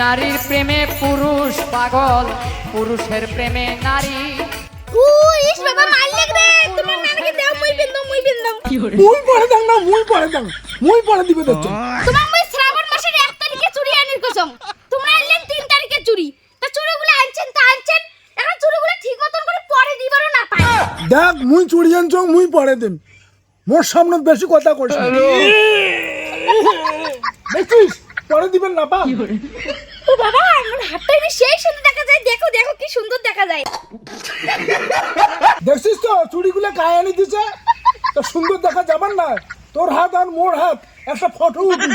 নারীর প্রেমে পুরুষ পাগল পুরুষের প্রেমে নারী। বাবা তোমার নানাকে দাও মুই বিন্দু মুই বিন্দু মুই পড়ে দাং না মুই পড়ে মুই পড়ে দিবে দেখছ তোমার মুই শ্রাবণ মাসের এক তারিখে চুরি আনির কসম। তোমরা আনলেন তিন তারিখে চুরি। তা চুরিগুলো আনছেন তা আনছেন। এখন চুরিগুলো ঠিক মতন করে পরে দিবারও না পাই দেখ মুই আনছ মুই পড়ে দিম। মোর সামনে বেশি কথা কইছ দেখিস? পরে দিবেন না পা ও বাবা আমার হাতটা এনে সেই সুন্দর দেখা যায় দেখো দেখো কি সুন্দর দেখা যায়। দেখছিস তো চুড়িগুলো গায়ে আনি দিছে তো সুন্দর দেখা যাবার না। তোর হাত আর মোর হাত একটা ফটো উঠি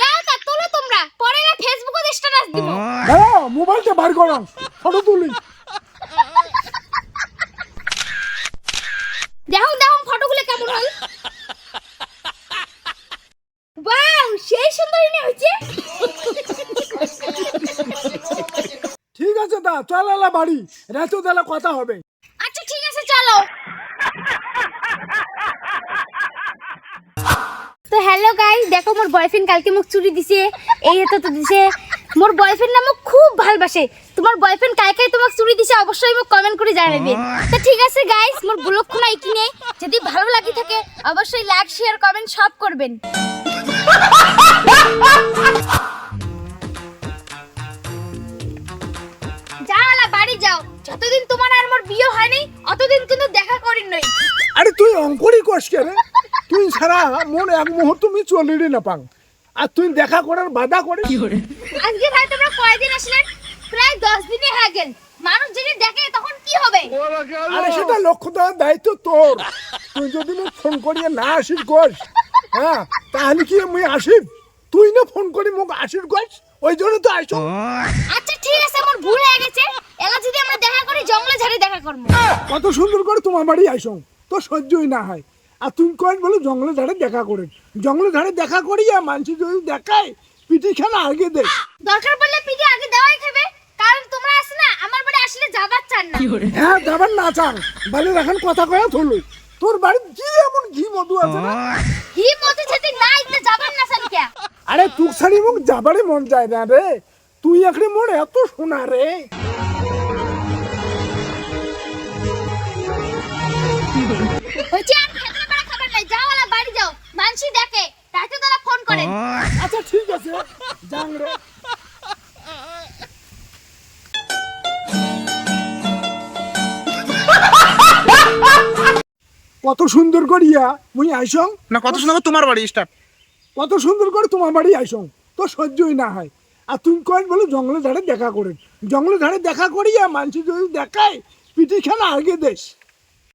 নাও তা তোলো তোমরা। পরে না ফেসবুকে স্ট্যাটাস দিব। হ্যাঁ মোবাইলটা বার করাম ফটো তুলি। দেখো দেখো ফটোগুলো কেমন হল সেই সুন্দর হয়েছে? ঠিক আছে দা চল এলা বাড়ি। রাতেও তাহলে কথা হবে। আচ্ছা ঠিক আছে চলো। তো হ্যালো গাইস দেখো মোর বয়ফ্রেন্ড কালকে মোক চুরি দিছে এই হাতে তো দিছে। মোর বয়ফ্রেন্ড না মোক খুব ভালোবাসে। তোমার বয়ফ্রেন্ড কাই তোমাকে চুরি দিছে অবশ্যই মোক কমেন্ট করে জানাবে। তো ঠিক আছে গাইস মোর ব্লগ খোনা এখানে যদি ভালো লাগি থাকে অবশ্যই লাইক শেয়ার কমেন্ট সব করবেন। যাও বাড়ি যাও। যতদিন তোমার আর মোর বিয়ে হয়নি অতদিন কিন্তু দেখা করি নই। আরে তুই অঙ্করই তুই মন এক মুহূর্ত আমি চলিরই না পাং। আর তুই দেখা করার বাধা করে? আজকে ভাই তোমরা কয়দিন আসলেন প্রায় দশ দিনই হয়ে গেল। মানুষ যদি দেখে তখন কি হবে? আরে সেটা লক্ষ্য দেওয়ার দায়িত্ব তোর। তুই যদি ফোন করিয়ে না আসিস গোস হ্যাঁ? তাহলে কি মুই আসিব তুই না ফোন করি মুখ আসিস গোস ওই জন্য তো আসো আচ্ছা ঠিক আছে আমার ভুল হয়ে গেছে। এলা যদি আমরা দেখা করি জঙ্গলে ঝাড়ে দেখা করব। কত সুন্দর করে তোমার বাড়ি আইসো তো সহ্যই না হয়। আর তুমি কয়েন বলো জঙ্গলে ধারে দেখা করে। জঙ্গলে ধারে দেখা করি আর মানুষ যদি দেখায় পিটি খেলা আগে দেখ দরকার পড়লে পিঠে আগে দেওয়াই খাবে। কারণ তোমরা আসলে আমার বাড়ি আসলে যাবার চান না। হ্যাঁ যাবার না চান। বাড়ির এখন কথা কয়া থলো। তোর বাড়ির কি এমন ঘি মধু আছে না হি মতে যদি না ইতে যাবার না চান কে আরে তুক ছাড়ি মুখ যাবারই মন যায় না রে। তুই এখানে মোর এত শোনা রে। হচ্ছে আর খেতে পারা খাবার নাই যাও আলা বাড়ি যাও। মানসি দেখে তাই তো তারা ফোন করে আচ্ছা ঠিক আছে। যাং রে। কত সুন্দর করিয়া মুই আইসং? না কত সুন্দর তোমার বাড়ি স্টার্ট কত সুন্দর করে তোমার বাড়ি আইসং। তো সহ্যই না হয়। আর তুমি কয়েন বলো জঙ্গলের ধারে দেখা করেন। জঙ্গলের ধারে দেখা করিয়া মানুষ যদি দেখায় পিটি খেলা আগে দেশ।